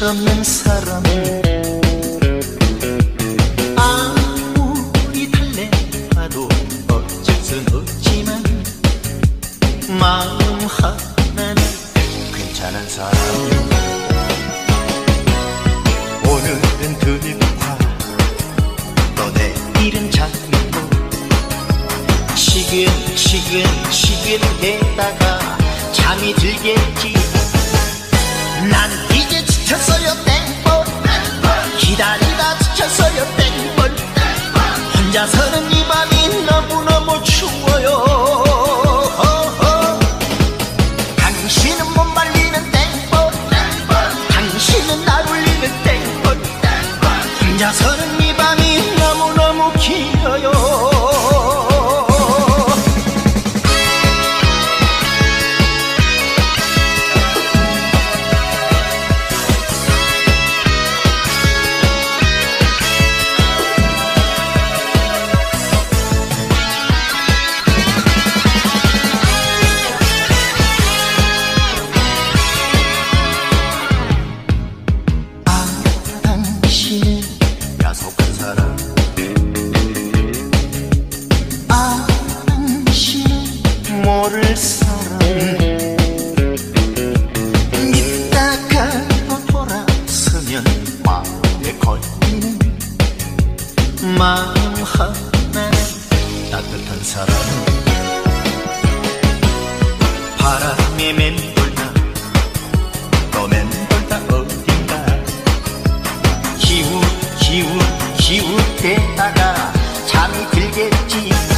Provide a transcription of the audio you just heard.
철없는 사람 아무리 달래봐도 어쩔 순 없지만 마음 하나는 괜찮은 사람. 오늘은 들과 또 내일은 장미고 시근시근 시근대다가 잠이 들겠지 혼자서는 이 밤이 너무너무 추워요. 당신은 못 말리는 땡벌. 당신은 날 울리는 땡벌. 혼자서는 이 밤이 야속한 사람. 아 당신은 모를 사람. 또 돌아서면 마음에 걸리는 마음 하나는 따뜻한 사람 기웃 기웃대다가 잠이 들겠지